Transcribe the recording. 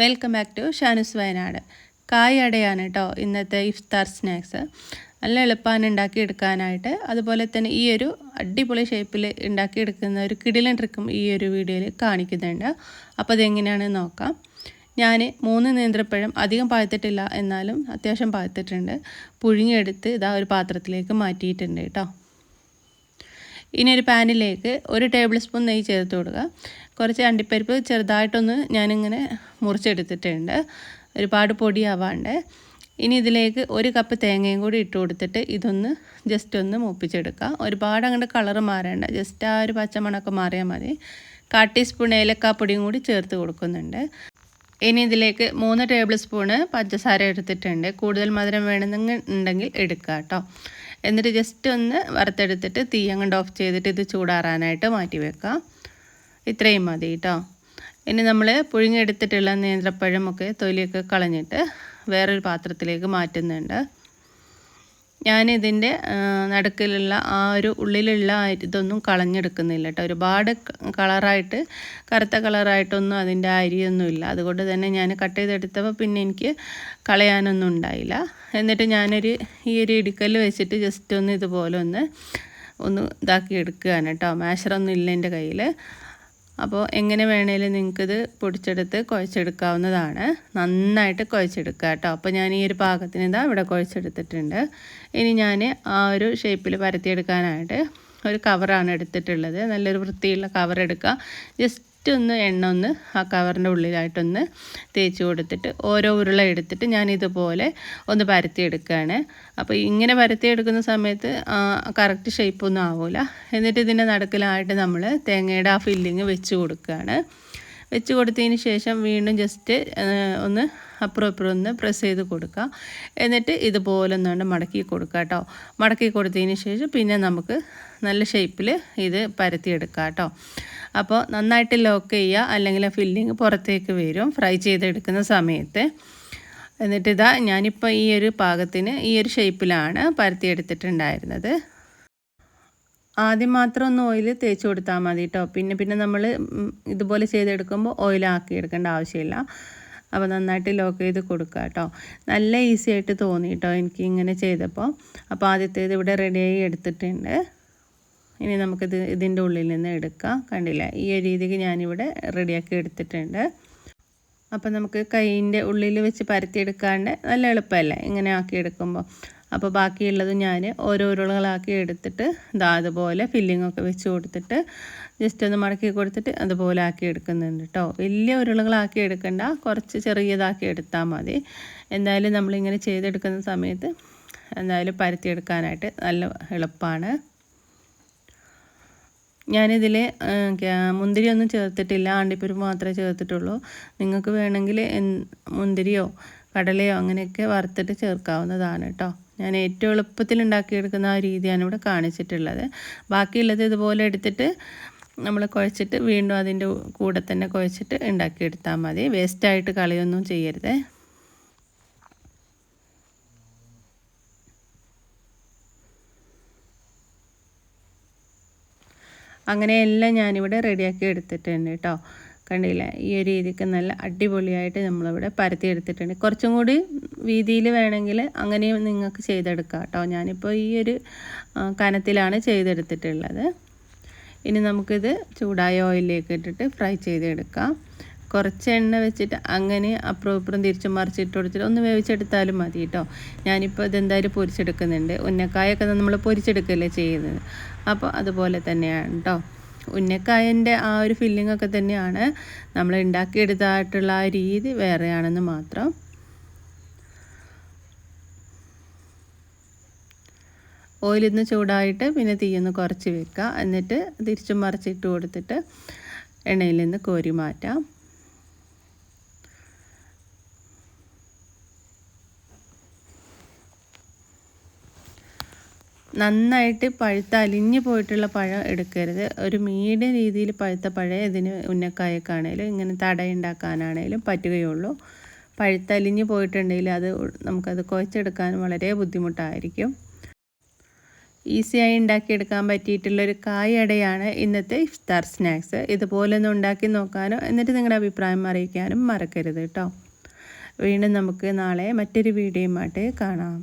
Welcome back to Shanu's Wayanad. കായ് അടയാണ് കേട്ടോ ഇന്നത്തെ ഇഫ്താർ സ്നാക്സ്. നല്ല എളുപ്പമാണ് ഉണ്ടാക്കിയെടുക്കാനായിട്ട്. അതുപോലെ തന്നെ ഈ ഒരു അടിപൊളി ഷേപ്പിൽ ഉണ്ടാക്കി എടുക്കുന്ന ഒരു കിടിലൻ ട്രിക്കും ഈ ഒരു വീഡിയോയിൽ കാണിക്കുന്നുണ്ട്. അപ്പോൾ അതെങ്ങനെയാണെന്ന് നോക്കാം. ഞാൻ മൂന്ന് നേന്ത്രപ്പഴം അധികം പാഴ്ത്തിട്ടില്ല എന്നാലും അത്യാവശ്യം പാഴ്ത്തിട്ടുണ്ട് പുഴുങ്ങിയെടുത്ത് ഇതാ ഒരു പാത്രത്തിലേക്ക് മാറ്റിയിട്ടുണ്ട് കേട്ടോ ഇനി ഒരു പാനിലേക്ക് ഒരു ടേബിൾ സ്പൂൺ നെയ്യ് ചേർത്ത് കൊടുക്കുക. കുറച്ച് അണ്ടിപ്പരിപ്പ് ചെറുതായിട്ടൊന്ന് ഞാനിങ്ങനെ മുറിച്ചെടുത്തിട്ടുണ്ട്. ഒരുപാട് പൊടിയാവാണ്ട്. ഇനി ഇതിലേക്ക് ഒരു കപ്പ് തേങ്ങയും കൂടി ഇട്ട് കൊടുത്തിട്ട് ഇതൊന്ന് ജസ്റ്റ് ഒന്ന് മൂപ്പിച്ചെടുക്കുക. ഒരുപാട് അങ്ങോട്ട് കളറ് മാറേണ്ട. ജസ്റ്റ് ആ ഒരു പച്ചമണൊക്കെ മാറിയാൽ മതി. കാ ടീസ്പൂൺ ഏലക്കാപ്പൊടിയും കൂടി ചേർത്ത് കൊടുക്കുന്നുണ്ട്. ഇനി ഇതിലേക്ക് മൂന്ന് ടേബിൾ സ്പൂണ് പഞ്ചസാര എടുത്തിട്ടുണ്ട്. കൂടുതൽ മധുരം വേണമെന്നുണ്ടെങ്കിൽ എടുക്കുക കേട്ടോ. എന്നിട്ട് ജസ്റ്റ് ഒന്ന് വറുത്തെടുത്തിട്ട് തീ അങ്ങോട്ട് ഓഫ് ചെയ്തിട്ട് ഇത് ചൂടാറാനായിട്ട് മാറ്റി വെക്കാം. ഇത്രയും മതി കേട്ടോ ഇനി നമ്മൾ പുഴുങ്ങിയെടുത്തിട്ടുള്ള നേന്ത്രപ്പഴമൊക്കെ തൊലിയൊക്കെ കളഞ്ഞിട്ട് വേറൊരു പാത്രത്തിലേക്ക് മാറ്റുന്നുണ്ട്. ഞാനിതിന്റെ നടുക്കിലുള്ള ആ ഒരു ഉള്ളിലുള്ള ഇതൊന്നും കളഞ്ഞെടുക്കുന്നില്ല കേട്ടോ. ഒരുപാട് കളറായിട്ട് കറുത്ത കളറായിട്ടൊന്നും അതിന്റെ അരിയൊന്നുമില്ല. അതുകൊണ്ട് തന്നെ ഞാൻ കട്ട് ചെയ്തെടുത്തപ്പോൾ പിന്നെ എനിക്ക് കളയാനൊന്നും ഉണ്ടായില്ല. എന്നിട്ട് ഞാനൊരു ഈ ഒരു ഇടുക്കൽ വെച്ചിട്ട് ജസ്റ്റ് ഒന്ന് ഇതുപോലെ ഒന്ന് ഒന്ന് ഇതാക്കി എടുക്കുകയാണ് കേട്ടോ. മാഷറൊന്നും ഇല്ല എന്റെ കയ്യിൽ അപ്പോൾ എങ്ങനെ വേണേലും നിങ്ങൾക്കിത് പൊടിച്ചെടുത്ത് കുഴച്ചെടുക്കാവുന്നതാണ്. നന്നായിട്ട് കുഴച്ചെടുക്കുക കേട്ടോ. അപ്പോൾ ഞാൻ ഈ ഒരു പാകത്തിന് ഇതാ ഇവിടെ കുഴച്ചെടുത്തിട്ടുണ്ട്. ഇനി ഞാൻ ആ ഒരു ഷേപ്പിൽ പരത്തിയെടുക്കാനായിട്ട് ഒരു കവറാണ് എടുത്തിട്ടുള്ളത്. നല്ലൊരു വൃത്തിയുള്ള കവർ എടുക്കുക. ജസ്റ്റ് ജസ്റ്റ് ഒന്ന് എണ്ണ ഒന്ന് ആ കവറിന്റെ ഉള്ളിലായിട്ടൊന്ന് തേച്ച് കൊടുത്തിട്ട് ഓരോ ഉരുള എടുത്തിട്ട് ഞാൻ ഇതുപോലെ ഒന്ന് പരത്തിയെടുക്കുകയാണ്. അപ്പോൾ ഇങ്ങനെ പരത്തിയെടുക്കുന്ന സമയത്ത് കറക്റ്റ് ഷേപ്പൊന്നും ആവില്ല എന്നിട്ട് ഇതിന്റെ നടുക്കിലായിട്ട് നമ്മൾ തേങ്ങയുടെ ആ ഫില്ലിങ് വെച്ച് കൊടുക്കുകയാണ്. വെച്ച് കൊടുത്തതിന് ശേഷം വീണ്ടും ജസ്റ്റ് ഒന്ന് അപ്പുറം ഇപ്പുറം ഒന്ന് പ്രസ് ചെയ്ത് കൊടുക്കുക. എന്നിട്ട് ഇതുപോലെ ഒന്നുകൊണ്ട് മടക്കി കൊടുക്കുക കേട്ടോ. മടക്കി കൊടുത്തതിന് ശേഷം പിന്നെ നമുക്ക് നല്ല ഷേപ്പിൽ ഇത് പരത്തിയെടുക്കുക കേട്ടോ. അപ്പോൾ നന്നായിട്ട് ലോക്ക് ചെയ്യുക അല്ലെങ്കിൽ ഫില്ലിങ് പുറത്തേക്ക് വരും. ഫ്രൈ ചെയ്തെടുക്കുന്ന സമയത്ത്. എന്നിട്ട് ഇതാ ഞാനിപ്പോൾ ഈ ഒരു പാകത്തിന് ഈ ഒരു ഷേപ്പിലാണ് പരത്തിയെടുത്തിട്ടുണ്ടായിരുന്നത് ആദ്യം മാത്രം ഒന്ന് ഓയിൽ തേച്ച് കൊടുത്താൽ മതി കേട്ടോ പിന്നെ പിന്നെ നമ്മൾ ഇതുപോലെ ചെയ്തെടുക്കുമ്പോൾ ഓയിലാക്കി എടുക്കേണ്ട ആവശ്യമില്ല. അപ്പോൾ നന്നായിട്ട് ലോക്ക് ചെയ്ത് കൊടുക്കുക കേട്ടോ നല്ല ഈസി ആയിട്ട് തോന്നി കേട്ടോ എനിക്ക് ഇങ്ങനെ ചെയ്തപ്പോൾ അപ്പോൾ ആദ്യത്തേത് ഇവിടെ റെഡിയായി എടുത്തിട്ടുണ്ട്. ഇനി നമുക്കിത് ഇതിന്റെ ഉള്ളിൽ നിന്ന് എടുക്കാം. കണ്ടില്ല? ഈ രീതിക്ക് ഞാനിവിടെ റെഡിയാക്കി എടുത്തിട്ടുണ്ട്. അപ്പോൾ നമുക്ക് കൈയിന്റെ ഉള്ളിൽ വെച്ച് പരത്തി പരത്തിയെടുക്കാണ്ട് നല്ല എളുപ്പമല്ലേ ഇങ്ങനെ ആക്കി എടുക്കുമ്പോൾ. അപ്പോൾ ബാക്കിയുള്ളത് ഞാൻ ഓരോ ഉരുളകളാക്കി എടുത്തിട്ട് ഇതാ അതുപോലെ ഫില്ലിങ്ങൊക്കെ വെച്ച് കൊടുത്തിട്ട് ജസ്റ്റ് ഒന്ന് മടക്കി കൊടുത്തിട്ട് അതുപോലെ ആക്കി എടുക്കുന്നുണ്ട് കേട്ടോ. വലിയ ഉരുളകളാക്കി എടുക്കണ്ട കുറച്ച് ചെറിയതാക്കി എടുത്താൽ മതി. എന്തായാലും നമ്മളിങ്ങനെ ചെയ്തെടുക്കുന്ന സമയത്ത് എന്തായാലും പരത്തിയെടുക്കാനായിട്ട് നല്ല എളുപ്പമാണ് ഞാനിതിൽ മുന്തിരിയൊന്നും ചേർത്തിട്ടില്ല. അണ്ടിപ്പരിപ്പ് മാത്രമേ ചേർത്തിട്ടുള്ളൂ. നിങ്ങൾക്ക് വേണമെങ്കിൽ മുന്തിരിയോ കടലയോ അങ്ങനെയൊക്കെ വറുത്തിട്ട് ചേർക്കാവുന്നതാണ് കേട്ടോ. ഞാൻ ഏറ്റവും എളുപ്പത്തിൽ ഉണ്ടാക്കിയെടുക്കുന്ന ആ രീതിയാണ് ഇവിടെ കാണിച്ചിട്ടുള്ളത്. ബാക്കിയുള്ളത് ഇതുപോലെ എടുത്തിട്ട് നമ്മൾ കുഴച്ചിട്ട് വീണ്ടും അതിന്റെ കൂടെ തന്നെ കുഴച്ചിട്ട് ഉണ്ടാക്കിയെടുത്താൽ മതി. വേസ്റ്റായിട്ട് കളിയൊന്നും ചെയ്യരുത്. അങ്ങനെയെല്ലാം ഞാനിവിടെ റെഡിയാക്കി എടുത്തിട്ടുണ്ട് കേട്ടോ. കണ്ടില്ല? ഈ ഒരു രീതിക്ക് നല്ല അടിപൊളിയായിട്ട് നമ്മളിവിടെ പരത്തി എടുത്തിട്ടുണ്ട് കുറച്ചും കൂടി വീതിയിൽ വേണമെങ്കിൽ അങ്ങനെയും നിങ്ങൾക്ക് ചെയ്തെടുക്കാം കേട്ടോ. ഞാനിപ്പോൾ ഈ ഒരു കനത്തിലാണ് ചെയ്തെടുത്തിട്ടുള്ളത്. ഇനി നമുക്കിത് ചൂടായ ഓയിലിലേക്ക് ഇട്ടിട്ട് ഫ്രൈ ചെയ്തെടുക്കാം. കുറച്ച് എണ്ണ വെച്ചിട്ട് അങ്ങനെ അപ്പുറം ഇപ്പുറം തിരിച്ചും മറിച്ചിട്ട് കൊടുത്തിട്ട് ഒന്ന് വേവിച്ചെടുത്താലും മതി കേട്ടോ. ഞാനിപ്പോൾ ഇതെന്തായാലും പൊരിച്ചെടുക്കുന്നുണ്ട്. ഉന്നക്കായൊക്കെ നമ്മൾ പൊരിച്ചെടുക്കല്ലേ ചെയ്യുന്നത്. അപ്പോൾ അതുപോലെ തന്നെയാണ് കേട്ടോ. ഉന്നക്കായന്റെ ആ ഒരു ഫില്ലിംഗ് ഒക്കെ തന്നെയാണ് നമ്മൾ ഉണ്ടാക്കിയെടുത്തായിട്ടുള്ള ആ രീതി വേറെയാണെന്ന് മാത്രം. ഓയിലിന്ന് ചൂടായിട്ട് പിന്നെ തീയൊന്ന് കുറച്ച് വെക്കുക. എന്നിട്ട് തിരിച്ചും മറിച്ചിട്ട് കൊടുത്തിട്ട് എണ്ണയിൽ നിന്ന് കോരി മാറ്റാം. നന്നായിട്ട് പഴുത്ത അലിഞ്ഞു പോയിട്ടുള്ള പഴം എടുക്കരുത്. ഒരു മീഡിയം രീതിയിൽ പഴുത്ത പഴം ഇതിന് ഉന്നക്കായക്കാണേലും ഇങ്ങനെ തടയുണ്ടാക്കാനാണേലും പറ്റുകയുള്ളൂ. പഴുത്തലിഞ്ഞ് പോയിട്ടുണ്ടെങ്കിൽ അത് നമുക്കത് കുഴച്ചെടുക്കാൻ വളരെ ബുദ്ധിമുട്ടായിരിക്കും. ഈസിയായി ഉണ്ടാക്കിയെടുക്കാൻ പറ്റിയിട്ടുള്ളൊരു കായടയാണ് ഇന്നത്തെ ഇഫ്താർ സ്നാക്സ്. ഇതുപോലെ ഒന്ന് ഉണ്ടാക്കി നോക്കാനോ എന്നിട്ട് നിങ്ങളുടെ അഭിപ്രായം അറിയിക്കാനും മറക്കരുത് കേട്ടോ. വീണ്ടും നമുക്ക് നാളെ മറ്റൊരു വീഡിയോയുമായിട്ട് കാണാം.